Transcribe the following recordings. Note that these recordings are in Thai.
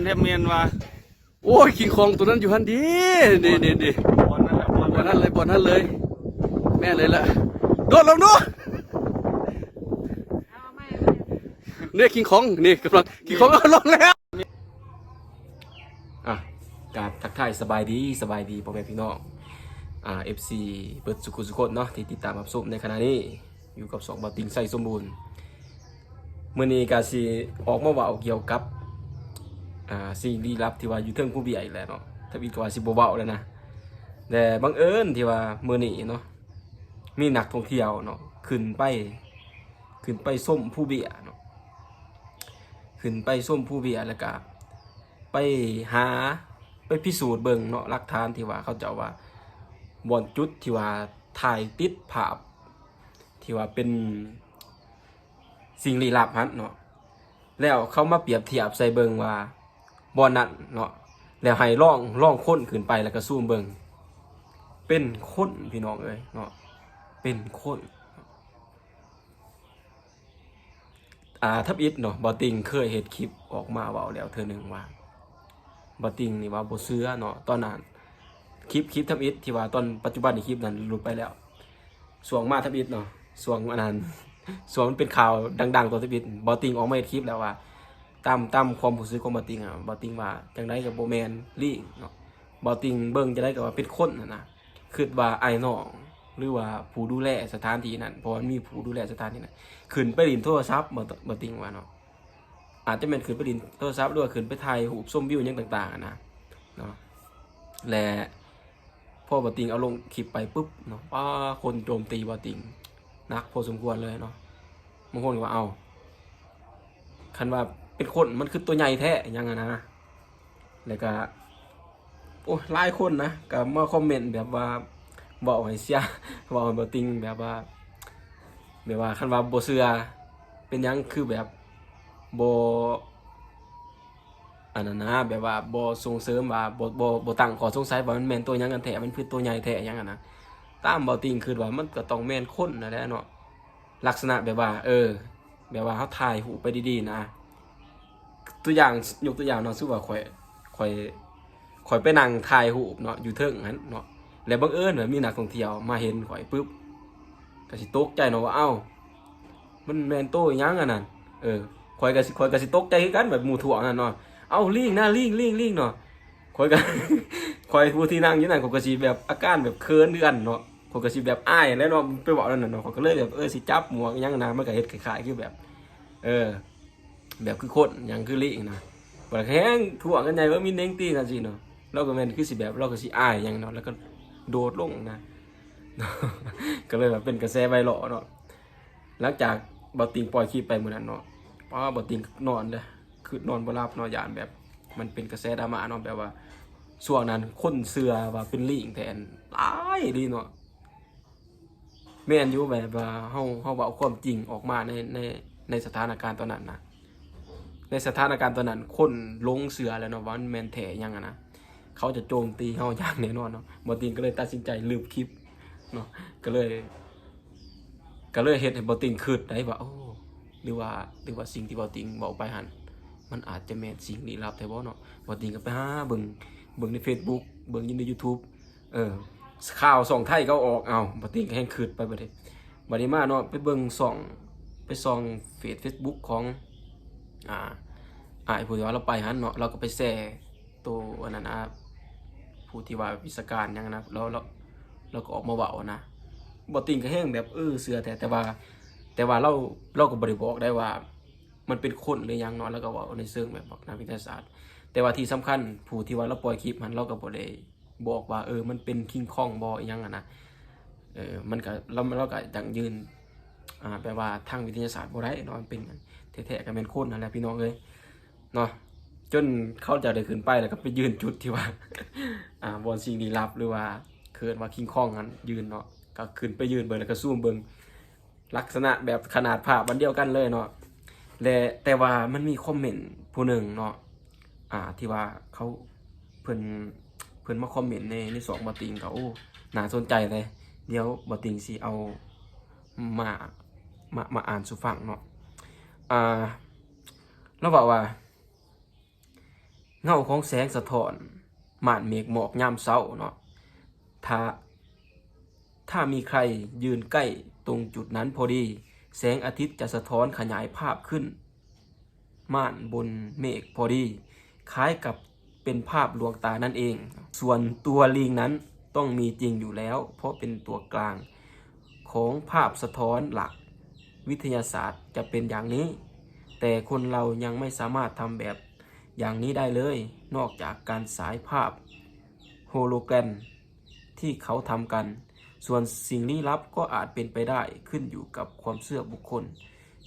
นแทบเมียนว่าโอ้ยคิงคองตัวนั้นอยู่หันดีดีดีดีบอลนั่นแหละบอลนั้นเลยบนนั้นเลย แม่เลยล่ะโดดลงดูเนี่ยคิงคองนี่กำลังคิงคองเอาลงแล้วอะกาบทักทายสบายดีสบายดีพ่อแม่พี่น้องอ่าเอฟซีเปิดสุขุสุขนเนาะที่ติดตามรับชมในขณะนี้อยู่กับสองบาติงใส่สมบูรณ์เมื่อนี้กาซีออกมาเว่าเกี่ยวกับ อ่าสิ่งลี้ลับที่ว่าอยู่เทิงผู้เบียอีกแล้วเนาะถ้ามีกว่าสิบเบาแล้วนะแต่บังเอิญที่ว่ามื้อนี้เนาะมีนักท่องเที่ยวเนาะขึ้นไป ขึ้นไปส้มผู้เบียเนาะขึ้นไปส้มผู้เบียแล้วก็ไปหาไปพิสูจน์เบิ่งเนาะหลักฐานที่ว่าเขาเจ้าว่าบอนจุดที่ว่าถ่ายติดภาพที่ว่าเป็นสิ่งลี้ลับฮันเนาะแล้วเขามาเปรียบเทียบใส่เบิงว่า บอนนั้นเนาะแล้วให้ล่องล่องค้นขึ้นไปแล้วก็ซูมเบิงเป็นค้นพี่น้องเอ้ยเนาะเป็นค้นอ่าทับอิดเนาะบอติงเคยเห็ดคลิปออกมาเบาแล้วเธอหนึ่งว่าบอติงนี่ว่าบเสื้อเนาะตอนนั้นคลิปคลิปทับอิดที่ว่าตอนปัจจุบันในคลิปนั้นหลุดไปแล้วสวงมาทับอิดเนาะสวงอันนั้นสวงมันเป็นข่าวดัง ๆตัวทับอิดบอติงออกมาเห็ดคลิปแล้วว่า ตามตามความรู้สึกของบอติงอะบอติงว่าจังได้กับโบแมนลี่เนาะบอติงเบิ่งจะได้กับว่าเป็นคนนะนะคิดว่าไอ้น้องหรือว่าผู้ดูแลสถานที่นั้นเพราะมันมีผู้ดูแลสถานที่นั้นขึ้นไปดินโทรศัพท์บ่ตบ่ติงว่าเนาะอาจจะเป็นขึ้นไปดินโทรศัพท์หรือว่าขึ้นไปถ่ายรูส้มวิวหยังต่างๆนะเนาะและพอบ่ติงเอาลงคลิปไปปุ๊บเนาะว่าคนโจมตีบ่ติงนักพอสมควรเลยเนาะบางคนก็ว่าเอาคันว่า เป็นคนมันคือตัวใหญ่แท้ยังอะนะแล้วก็โอ้หลายคนนะก็มาคอมเมนต์แบบว่าบอกให้เสียบอกให้บ่ติงแบบว่าแบบว่าคันว่าบ่เชื่อเป็นยังคือแบบบ่อันนั้นนะแบบว่าบ่ส่งเสริมว่าบ่บ่บ่ตั้งข้อสงสัยว่ามันแม่นตัวยังกันแท้มันคือตัวใหญ่แท้ยังอะนะตามบ่ติงคือว่ามันก็ต้องแม่นคนนั่นแหละเนาะลักษณะแบบว่า เออ แบบว่าเฮาถ่ายรูไปดีๆนะ ตัวอย่างยกตัวอย่างเนาะซึ่งว่าข่อยข่อยข่อยไปนั่งถ่ายรูปเนาะอยู่เทิงนั้นเนาะแล้วบังเอิญว่ามีนักท่องเที่ยวมาเห็นข่อยปุ๊บก็สิตกใจเนาะว่าเอ้ามันแมนโตยังอันนั้นเออข่อยก็สิข่อยก็สิตกใจคือกันแบบหมู่ถ่วงนั่นเนาะเอ้าลิงนะลิงลิงลิงเนาะข่อยก็ข่อยผู้ที่นั่งอยู่นั่นข่อยก็สิแบบอาการแบบเคินเดือนเนาะข่อยก็สิแบบอ้ายแล้วเนาะไปบอกนั่นน่ะเนาะข่อยก็เลยแบบเออสิจับหมวกยังนะมันก็เฮ็ดคล้ายๆคือแบบ เออ แบบคือคนหยังคือลินะบ่แห้งถ่วงกันใหญ่ว่ามีเน้งตีกันสิเนาะเราก็แม่นคือสิแบบเราก็สิอายอย่างเนาะแล้วก็โดดลงนะ ก็เลยแบบเป็นกระแสไวรัลเนาะหลังจากบอติงปล่อยคลิปไปมื้อนั้นเนาะเพราะว่าบอติงนอนเลยคือนอนบ่หลับนาะยานแบบ มันเป็นกระแสดราม่าเนาะแบบว่าช่วงนั้นคนเสือว่าเป็นลิงแทนหลายดีเนาะแม่นอยู่แบบว่าเฮาเฮาเว้าความจริงออกมาในในในสถานการณ์ตอนนั้นนะ ในสถานการณ์ตอนนั้นคนลงเสือแล้วเนาะว่ามันแมนแถยังอะนะเขาจะโจมตีเฮาอย่างแน่นอนเนาะบอติงก็เลยตัดสินใจลืมคลิปเนาะก็เลย ก็เลยเฮ็ดให้บอติงคืดได้ว่าโอ้หรือว่าหรือว่าสิ่งที่บอติงบอกไปหันมันอาจจะแม่นสิ่งลี้ลับแต่บ่เนาะบอติงก็ไปหาเบิ่งเบิ่งใน Facebook เบิ่งอยู่ใน YouTube เออข่าวส่องไทยก็ออกเอาบอติงก็แห่งคืดไปบัดนี้บัดนี้มาเนาะไปเบิ่งส่องไปส่องเฟซ Facebook ของ อ่าอ่าผู้ที่ว่าเราไปหันเนาะเราก็ไปแซ่ตัวอันนั้นนะผู้ที่ว่าวิศการยังนะเราเราเราก็ออกมาเว้านะบ่ติงก็แห้งแบบเออเสือแต่แต่ว่า แต่ว่าเราเราก็บ่ได้บอกได้ว่า มันเป็นคนหรือยังเนาะแล้วก็ว้าในเชิงแบบนักวิทยาศาสตร์ แต่ว่าที่สำคัญผู้ที่ว่าเราปล่อยคลิปมันเราก็บ่ได้บอกว่าเออมันเป็นคิงคองบอยังอะนะเออมันก็เราเราก็จังยืน อ่าแปลว่าทางวิทยาศาสตร์บ่ได้เนาะเป็นแท้ๆก็เป็นคนนั่นแหละพี่น้องเอ้ยเนาะจนเขาจะได้ขึ้นไปแล้วก็ไปยืนจุดที่ว่าอ่าบอลสิ่งลี้ลับหรือว่าเคินว่าคิงคองนั้นยืนเนาะก็ขึ้นไปยืนเบิ่งแล้วก็ซูมเบิ่งลักษณะแบบขนาดภาพมันเดียวกันเลยเนาะและแต่ว่ามันมีคอมเมนต์ผู้หนึ่งเนาะอ่าที่ว่าเขาเพิ่นเพิ่นมาคอมเมนต์ในในสองบอติงก็โอ้น่าสนใจเลย เดี๋ยวบอติงสิเอามา มามาอ่านสู่ฟังเนาะอ่าเราบอกว่า เงาของแสงสะท้อนหม่านเมฆหมอกยามเช้าเนาะถ้าถ้ามีใครยืนใกล้ตรงจุดนั้นพอดี แสงอาทิตย์จะสะท้อนขยายภาพขึ้น ม่านบนเมฆพอดี คล้ายกับเป็นภาพลวงตานั่นเอง ส่วนตัวลิงนั้นต้องมีจริงอยู่แล้ว เพราะเป็นตัวกลางของภาพสะท้อนหลัก วิทยาศาสตร์จะเป็นอย่างนี้ แต่คนเรายังไม่สามารถทำแบบอย่างนี้ได้เลย นอกจากการสายภาพโฮโลแกรมที่เขาทำกัน ส่วนสิ่งลี้ลับก็อาจเป็นไปได้ขึ้นอยู่กับความเชื่อบุคคล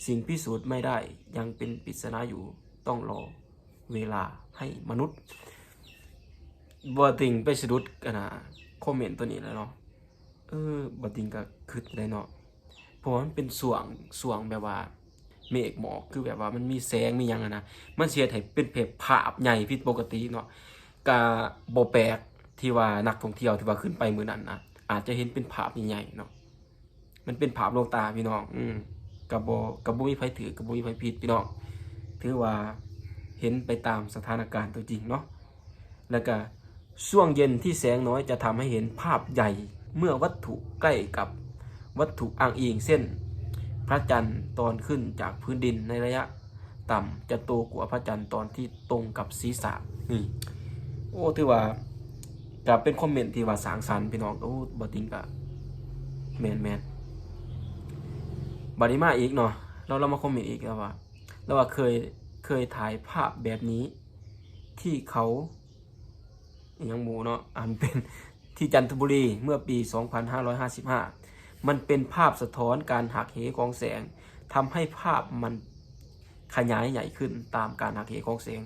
สิ่งพิสูจน์ไม่ได้ยังเป็นปริศนาอยู่ต้องรอเวลาให้มนุษย์บอติงไปสะดุดกันนะคอมเมนต์ตัวนี้แล้วเนาะเออบอติงก็คิดได้เนาะ เพราะมันเป็นส่วงส่วงแบบว่า เมฆหมอกคือแบบว่ามันมีแสงมียังอะนะมันเสียให้เป็นเพบภาพใหญ่ผิดปกติเนาะกาโบแปลกที่ว่านักท่องเที่ยวที่ว่าขึ้นไปมือนั้นนะอาจจะเห็นเป็นภาพใหญ่ๆเนาะมันเป็นภาพลวงตาพี่น้อง อืมกับโบกับบุ้ยไฟถือกับบุ้ยไฟผิดพี่น้องถือว่าเห็นไปตามสถานการณ์ตัวจริงเนาะแล้วก็ช่วงเย็นที่แสงน้อยจะทำให้เห็นภาพใหญ่เมื่อวัตถุใกล้กับ วัตถุอ้างอิงเส้นพระจันทร์ตอนขึ้นจากพื้นดินในระยะต่ำจะโตกว่าพระจันทร์ตอนที่ตรงกับศีรษะนี่โอ้ถือว่ากับเป็นคอมเมนต์ที่ว่าสางสรรค์พี่น้องโอ้บอติงกะแมนแมนบัดนี้มาอีกเนาะเราเรามาคอมเมนต์อีกแล้วว่าแล้วว่าเคยเคยถ่ายภาพแบบนี้ที่เขายังหมูเนาะอ่านเป็นที่จันทบุรีเมื่อปี 2555 มันเป็นภาพสะท้อนการหักเหของแสงทำให้ภาพมันขยายใหญ่ขึ้นตามการหักเหของแสง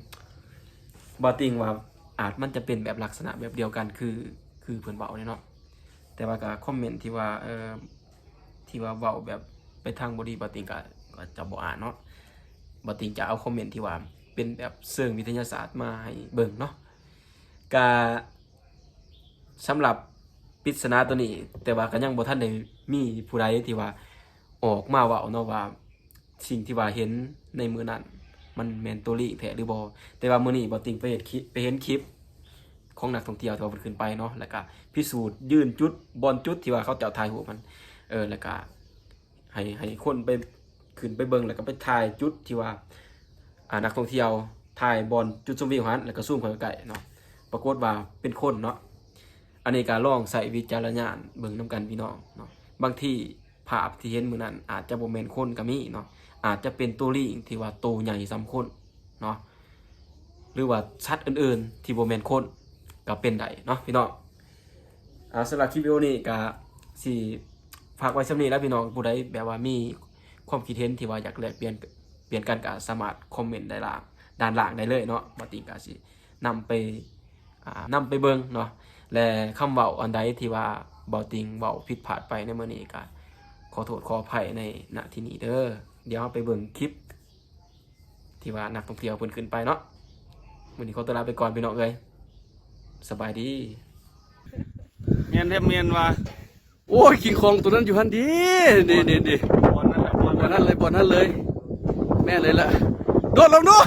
บอติงว่าอาจมันจะเป็นแบบลักษณะแบบเดียวกันคือคือเพื่อนเบาเนี่ยเนาะแต่ว่าก็คอมเมนต์ที่ว่าเออที่ว่าเบาแบบไปทางบอดีบอติงก็ก็จะบออ่านเนาะบอติงจะเอาคอมเมนต์ที่ว่าเป็นแบบเชิงวิทยาศาสตร์มาให้เบิ่งเนาะกาสำหรับ ปริศนาตัวนี้ แต่ว่าก็ยังบ่ทันได้มีผู้ใดที่ว่าออกมาเว่าเนาะว่าสิ่งที่ว่าเห็นในมือนั้น มันแมนตัวลีแท้หรือบ่แต่ว่ามื้อนี้บ่ติงไปเห็นคลิปไปเห็นคลิป ของนักท่องเที่ยวที่ว่าเพิ่นขึ้นไปเนาะแล้วก็พิสูจน์ยืนจุดบอนจุดที่ว่าเขาเจะเอาถ่ายรูปมัน เออแล้วก็ให้ให้คนไปขึ้นไปเบิ่งแล้วก็ไปถ่ายจุดที่ว่าอ่านักท่องเที่ยวถ่ายบอลจุดชมวิวหันแล้วก็ซูมเข้าไปใกล้เนาะปรากฏว่าเป็นคนเนาะ อันนี้การลองใส่วิจารณญาณเบิ่งน้ำกันพี่น้องเนาะบางที่ภาพที่เห็นมือนั้นอาจจะบ่แมนคนก็มีเนาะอาจจะเป็นตัวลิงที่ว่าโตใหญ่ซ้ำคนเนาะหรือว่าชัดอื่นๆ ที่บ่แมนคนก็เป็นได้เนาะพี่น้องอาสำหรับคลิปวิดีโอนี้ก็สิฝากไว้สำนี้แล้วพี่น้องผู้ใดแบบว่ามีความคิดเห็นที่ว่าอยากแลกเปลี่ยนเปลี่ยนกันก็สามารถคอมเมนต์ได้ล่างด้านล่างได้เลยเนาะบ่ติงก็สินำไปนำไปเบิ่งเนาะ และคำเบาอันใดที่ว่าเบาติงเบาผิดพลาดไปในเมื่อนี้ก็ขอโทษขออภัยในณที่นี้เด้อเดี๋ยวเราไปเบิ่งคลิป ที่ว่านักท่องเที่ยวเพิ่นขึ้นไปเนาะมื้อนี้ขอตัวลาไปก่อนพี่น้องเอ้ยสบายดีเมียนแทบเมียนว่าโอ้ยคิงคองตัวนั้นอยู่หันดีดีดีดีบอลนั่นแหละบอลบอลนั้นเลยบอลนั้นเลยแม่เลยละโดดลงดู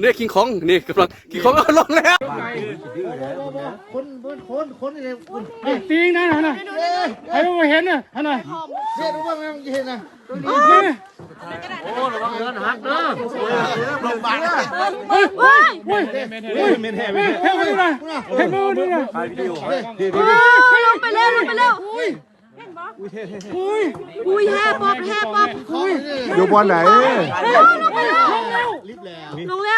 เนี่ยคิงคองนี่กำลังคิงคองเอาลงแล้วคนคนคนคนนี่คนตีงนะนะนะให้เราเห็นนะฮะนะเห็นว่ามันเห็นนะโอ้ระวังเดินหักเด้อลงบาดเฮ้ยเฮ้ยเฮ้ยเฮ้ยเฮ้ยเฮ้ยเฮ้ยดูนะเฮ้ยดูนะลงไปเร็วลงไปเร็วอุ้ยอุ้ยแฮ่ป๊อปแฮ่ป๊อปอยู่บอลไหนเร็วลงไปเร็วลงเร็ว